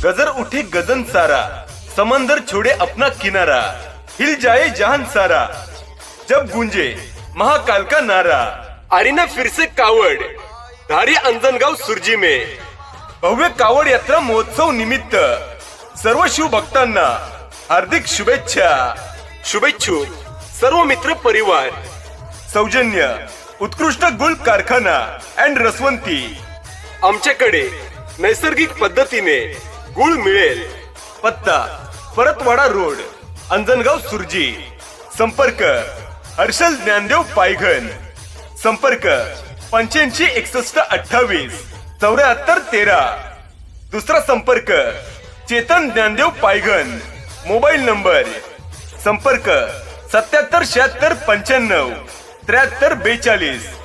गजर उठे गजन सारा समंदर छोड़े अपना किनारा हिल जाए जहान सारा। जब गूंजे महाकाल का नारा आरीना फिर से कावड धारी अंजनगाव सुरजी में। भव्य कावड यात्रा महोत्सव निमित्त सर्व शिव भक्तांना हार्दिक शुभेच्छा शुभेच्छू सर्व मित्र परिवार। सौजन्य उत्कृष्ट गुल कारखाना अँड रसवंती। आमच्याकडे नैसर्गिक पद्धतीने गुळ मिळेल. पत्ता परतवाडा रोड अंजनगाव सुरजी. संपर्क हर्षल ज्ञानदेव पायघन. संपर्क पंच्याऐंशी एकसष्ट अठ्ठावीस चौऱ्याहत्तर तेरा. दुसरा संपर्क चेतन ज्ञानदेव पायघन. मोबाईल नंबर संपर्क सत्याहत्तर शहात्तर पंच्याण्णव त्र्याहत्तर बेचाळीस.